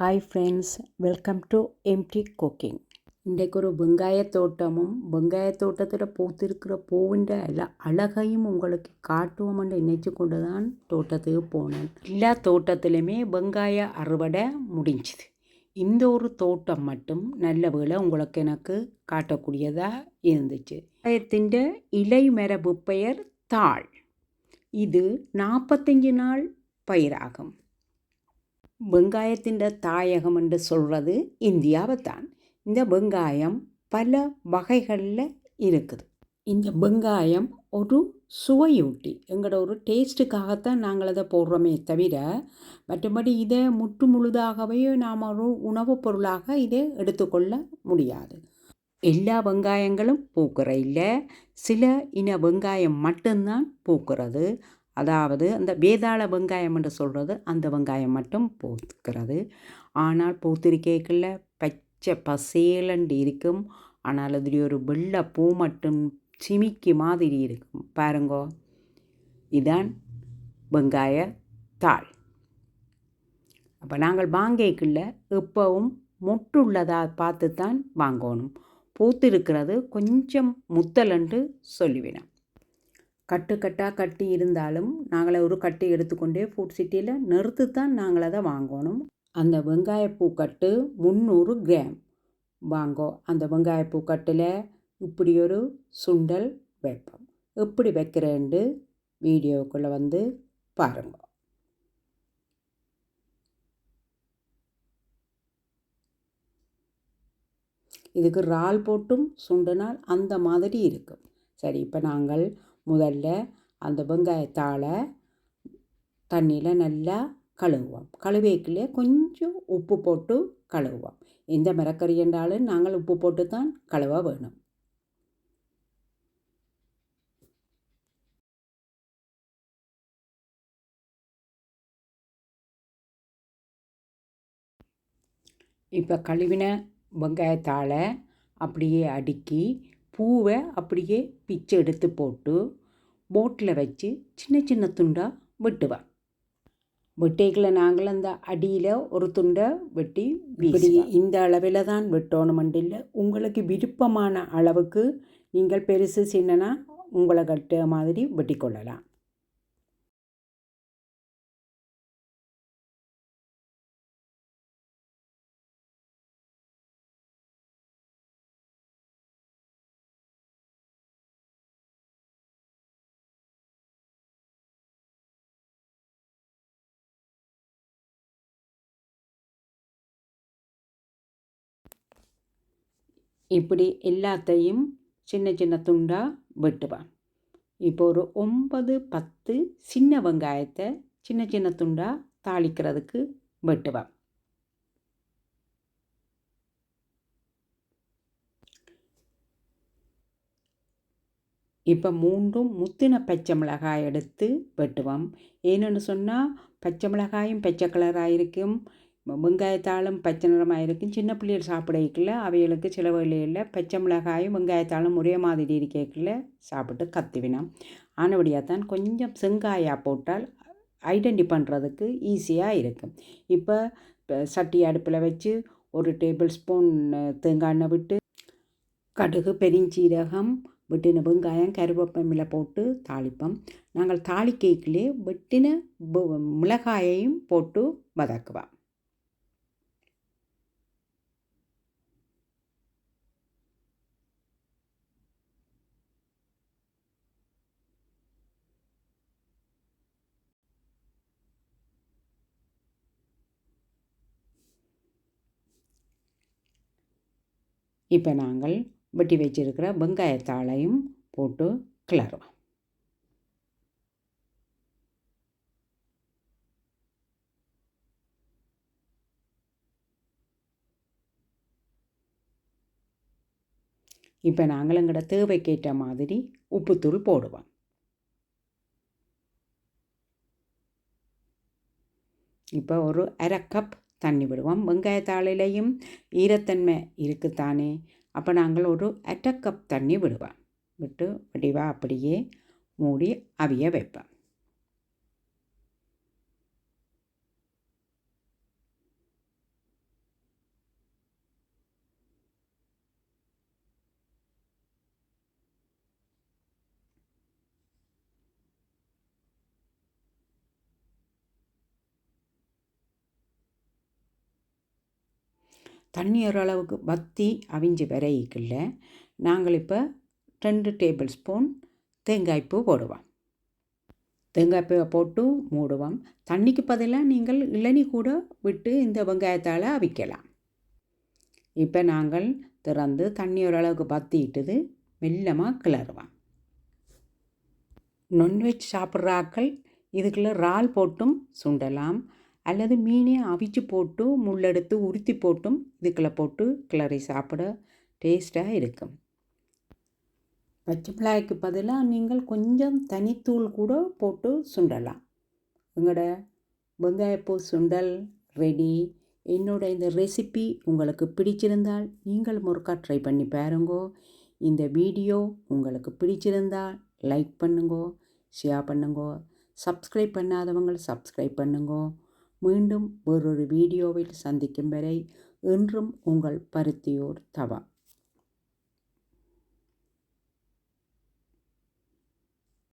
Hi friends welcome to MT cooking இன்றைக்கு ஒரு வெங்காய தோட்டமும் வெங்காய தோட்டத்தில் பூத்திருக்கிற பூவின்ற எல்லா அழகையும் உங்களுக்கு காட்டுவோம்னு நினைச்சு கொண்டு தான் தோட்டத்துக்கு போனேன். எல்லா தோட்டத்திலுமே வெங்காய அறுவடை முடிஞ்சுது. இந்த ஒரு தோட்டம் மட்டும் நல்ல வேலை உங்களுக்கு எனக்கு காட்டக்கூடியதாக இருந்துச்சு. வெங்காயத்தின் இலை மரபு பெயர் தாள். இது நாற்பத்தஞ்சு நாள் பயிராகும். வெங்காயத்தின் தாயகம் என்று சொல்கிறது இந்தியாவை தான் இந்த வெங்காயம் பல வகைகளில் இருக்குது. இந்த வெங்காயம் ஒரு சுவையூட்டி எங்களோட ஒரு டேஸ்ட்டுக்காகத்தான் நாங்கள் அதை போடுறோமே தவிர மற்றபடி இதை முற்று முழுதாகவே நாம் ஒரு உணவுப் பொருளாக இதை எடுத்துக்கொள்ள முடியாது. எல்லா வெங்காயங்களும் பூக்கிற இல்லை. சில இன வெங்காயம் மட்டும்தான் பூக்கிறது. அதாவது அந்த வேதாள வெங்காயம் என்று சொல்கிறது அந்த வெங்காயம் மட்டும் போத்துக்கிறது. ஆனால் போத்திருக்கைக்குள்ள பச்சை பசேலண்டு இருக்கும். ஆனால் அதில் ஒரு வெள்ளை பூ மட்டும் சிமிக்கி மாதிரி இருக்கும். பாருங்கோ. இதான் வெங்காய தாள். அப்போ நாங்கள் வாங்கிக்குள்ள எப்பவும் மொட்டுள்ளதாக பார்த்து தான் வாங்கணும். பூத்திருக்கிறது கொஞ்சம் முத்தலன்று சொல்லிவிடும் கட்டுக்கட்டாக கட்டி இருந்தாலும் நாங்களே ஒரு கட்டி எடுத்துக்கொண்டே ஃபுட் சிட்டியில் நிறுத்து தான் நாங்கள் அதை வாங்கணும். அந்த வெங்காயப்பூ கட்டு முந்நூறு கிராம். வாங்கோ அந்த வெங்காயப்பூ கட்டில் இப்படி ஒரு சுண்டல் வைப்போம். எப்படி வைக்கிறேன்ட்டு வீடியோக்குள்ளே வந்து பாருங்க. இதுக்கு இறால் போட்டும் சுண்டனால் அந்த மாதிரி இருக்கும். சரி இப்போ நாங்கள் முதல்ல அந்த வெங்காயத்தாளை தண்ணியில் நல்லா கழுவுவோம். கழுவேக்கிலே கொஞ்சம் உப்பு போட்டு கழுவுவோம். எந்த மரக்கறி என்றாலும் நாங்கள் உப்பு போட்டு தான் கழுவ வேணும். இப்போ கழுவின வெங்காயத்தாளை அப்படியே அடுக்கி பூவை அப்படியே பிச்சு எடுத்து போட்டு போட்டில் வச்சு சின்ன சின்ன துண்டாக வெட்டுவேன் வெட்டைகளை நாங்கள் அந்த அடியில் ஒரு துண்டை வெட்டி இப்படி இந்த அளவில் தான் வெட்டணுமெண்டில்லை உங்களுக்கு விருப்பமான அளவுக்கு நீங்கள் பெருசு சின்னனா உங்களை கட்ட மாதிரி வெட்டி இப்படி எல்லாத்தையும் சின்ன சின்ன துண்டாக வெட்டுவான் இப்போ ஒரு ஒன்பது பத்து சின்ன வெங்காயத்தை சின்ன சின்ன துண்டாக தாளிக்கிறதுக்கு வெட்டுவான் இப்போ மூன்றும் முத்தின பச்சை மிளகாய் எடுத்து வெட்டுவோம். ஏன்னு சொன்னால் பச்சை மிளகாயும் பச்சை கலராக இருக்கும். வெங்காயத்தாலும் பச்சை நிறமாக இருக்கும். சின்ன பிள்ளைகள் சாப்பிடக்குள்ள அவைகளுக்கு சில வழியில் பச்சை மிளகாயும் வெங்காயத்தாலும் ஒரே மாதிரி இருக்கல சாப்பிட்டு கத்துவினோம் ஆனபடியாக தான் கொஞ்சம் செங்காயாக போட்டால் ஐடென்டி பண்ணுறதுக்கு ஈஸியாக இருக்கும். இப்போ சட்டி அடுப்பில் வச்சு ஒரு டேபிள் ஸ்பூன் தேங்காய் எண்ணெய் விட்டு கடுகு பெருஞ்சீரகம் வெட்டின வெங்காயம் கருவேப்பமில போட்டு தாளிப்போம். நாங்கள் தாளிக்கைக்குள்ளே வெட்டின மிளகாயையும் போட்டு வதக்குவோம். இப்போ நாங்கள் வெட்டி வச்சிருக்கிற வெங்காயத்தாளையும் போட்டு கிளறுவோம். இப்போ நாங்கள் எங்களோட தேவைக்கேற்ற மாதிரி உப்புத்தூள் போடுவோம். இப்போ ஒரு அரை கப் தண்ணி விடுவோம். வெங்காயத்தாளிலையும் ஈரத்தன்மை இருக்குத்தானே? அப்போ நாங்கள் ஒரு அரை கப் தண்ணி விடுவோம். விட்டு வடிவாக அப்படியே மூடி அவிய வைப்பேன் தண்ணி ஓரளவுக்கு வத்தி அவிஞ்சு வரைக்குள்ள நாங்கள் இப்போ ரெண்டு டேபிள் ஸ்பூன் தேங்காய்ப்பூ போடுவோம். தேங்காய்ப்பூவை போட்டு மூடுவோம். தண்ணிக்கு பதிலாக நீங்கள் இளநி கூட விட்டு இந்த வெங்காயத்தால் அவிக்கலாம். இப்போ நாங்கள் திறந்து தண்ணி ஓரளவுக்கு வற்றிட்டுது மெல்லமாக கிளறுவோம். நான்வெஜ் சாப்பிட்ற ஆக்கள் இதுக்குள்ளே இறால் போட்டும் சுண்டலாம். அல்லது மீனே அவிச்சு போட்டு முள்ளெடுத்து உருத்தி போட்டும் இதுக்குள்ளே போட்டு கிளறி சாப்பிட டேஸ்ட்டாக இருக்கும். பச்சை மிளகாய்க்கு பதிலாக நீங்கள் கொஞ்சம் தனித்தூள் கூட போட்டு சுண்டலாம். எங்களோட வெங்காயப்பூ சுண்டல் ரெடி என்னோட இந்த ரெசிபி உங்களுக்கு பிடிச்சிருந்தால் நீங்கள் முறுக்கா ட்ரை பண்ணி பாருங்கோ. இந்த வீடியோ உங்களுக்கு பிடிச்சிருந்தால் லைக் பண்ணுங்கோ ஷேர் பண்ணுங்கோ. சப்ஸ்கிரைப் பண்ணாதவங்க சப்ஸ்கிரைப் பண்ணுங்கோ. மீண்டும் வேறொரு வீடியோவில் சந்திக்கும் வரை என்றும் உங்கள் பருத்தியோர் தவா.